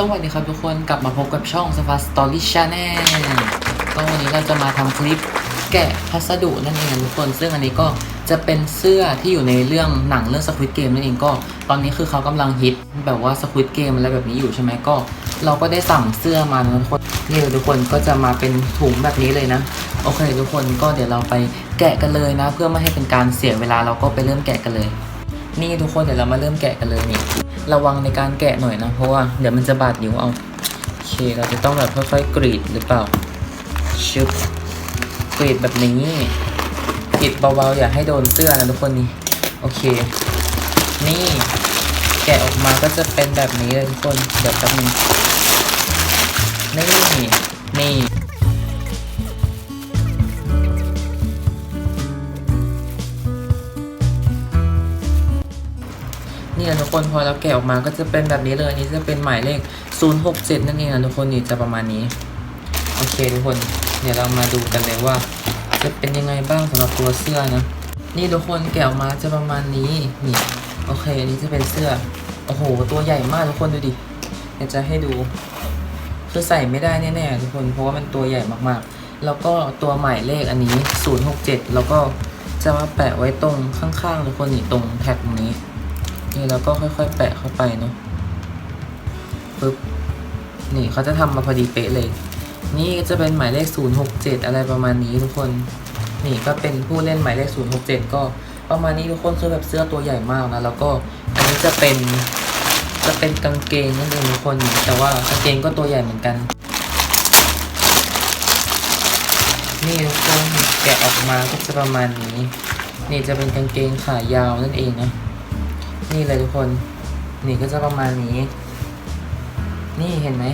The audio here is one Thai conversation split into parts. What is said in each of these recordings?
สวัสดีครับทุกคนกลับมาพบกับช่อง s f a Story Channel ก็วันนี้เราจะมาทำคลิปแกะพัสดุนั่นเองนะทุกคน ซึ่งอันนี้ก็จะเป็นเสื้อที่อยู่ในเรื่องหนังเรื่อง Squid Game นั่นเองก็ ตอนนี้คือเขากำลังฮิตแบบว่า Squid Game อะไรแบบนี้อยู่ใช่ไหมก็ เราก็ได้สั่งเสื้อมาทุกคนนี่ทุกคนก็จะมาเป็นถุงแบบนี้เลยนะ โอเค ทุกคนก็เดี๋ยวเราไปแกะกันเลยนะ เพื่อไม่ให้เป็นการเสียเวลาเราก็ไปเริ่มแกะกันเลย นี่ทุกคนเดี๋ยวเรามาเริ่มแกะกันเลยนี่ ระวังในการแกะหน่อยนะ เพราะว่าเดี๋ยวมันจะบาดนิ้วเอาโอเคเราจะต้องแบบค่อยๆกรีดหรือเปล่าชึบกรีดแบบนี้กรีดเบาๆอย่าให้โดนเสื้อนะทุกคนนี่โอเค นี่แกะออกมาก็จะเป็นแบบนี้เลยทุกคนเดี๋ยวแป๊บนึงนี่นี่ นี่นะทุกคนพอเราแกะออกมาก็จะเป็นแบบนี้เลยอันนี้จะเป็นหมายเลข 067 นั่นเองนะทุกคนนี่จะประมาณนี้ โอเคทุกคน เดี๋ยวเรามาดูกันเลยว่า จะเป็นยังไงบ้างสำหรับตัวเสื้อนะ นี่ทุกคนแกะออกมาจะประมาณนี้นี่โอเคอันนี้จะเป็นเสื้อโอ้โห ตัวใหญ่มากทุกคนดูดิเดี๋ยวจะให้ดู คือใส่ไม่ได้แน่ๆทุกคนเพราะว่ามันตัวใหญ่มากๆ แล้วก็ตัวหมายเลขอันนี้ 067 แล้วก็จะมาแปะไว้ตรงข้างๆทุกคนนี่ตรงแท็กตรงนี้ นี่แล้วก็ค่อยๆ แปะเข้าไปเนาะปึ๊บนี่เขาจะทำมาพอดีเป๊ะเลย นี่จะเป็นหมายเลข 067 อะไรประมาณนี้ทุกคน นี่ก็เป็นผู้เล่นหมายเลข 067 ก็ประมาณนี้ทุกคนคือแบบเสื้อตัวใหญ่มากนะ แล้วก็อันนี้จะเป็นจะเป็นกางเกงนั่นเองทุกคน แต่ว่ากางเกงก็ตัวใหญ่เหมือนกัน นี่ทุกคนแกะออกมาก็จะประมาณนี้ นี่จะเป็นกางเกงขายาวนั่นเองนะ นี่เลยทุกคน นี่ก็จะประมาณนี้ นี่เห็นไหม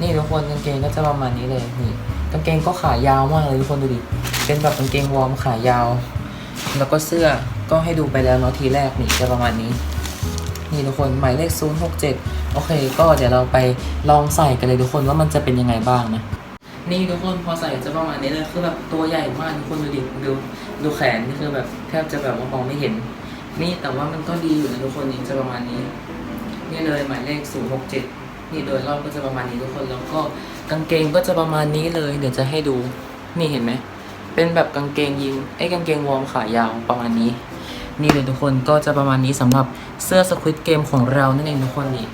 นี่ทุกคนกางเกงก็จะประมาณนี้เลยนี่กางเกงก็ขายาวมากเลยทุกคนดูดิ เป็นแบบกางเกงวอร์มขายาว แล้วก็เสื้อก็ให้ดูไปแล้วเนาะทีแรกนี่จะประมาณนี้ นี่ทุกคนหมายเลข 067 โอเค ก็เดี๋ยวเราไปลองใส่กันเลยทุกคนว่ามันจะเป็นยังไงบ้างนะนี่ทุกคนพอใส่จะประมาณนี้เลยคือแบบตัวใหญ่มากทุกคนดูดิดูดูแขนนี่คือแบบแทบจะแบบว่ามองไม่เห็น นี่แต่ว่ามันก็ดีอยู่นะทุกคนนี่จะประมาณนี้ นี่เลยหมายเลข 067 นี่โดยรอบก็จะประมาณนี้ทุกคนแล้วก็กางเกงก็จะประมาณนี้เลย เดี๋ยวจะให้ดู นี่เห็นไหมเป็นแบบกางเกงยิงไอ้กางเกงวอร์มขายาวประมาณนี้ นี่เลยทุกคนก็จะประมาณนี้สำหรับเสื้อสควิตเกมของเรานั่นเองทุกคนนี่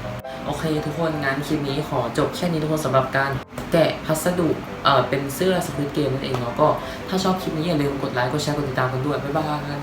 โอเคทุกคนงั้นคลิปนี้ขอจบแค่นี้ทุกคนสำหรับการแกะพัสดุเอ่อเป็นเสื้อสควิตเกมนั่นเองแล้วก็ถ้าชอบคลิปนี้อย่าลืมกดไลค์กดแชร์กดติดตามกันด้วยบ๊ายบาย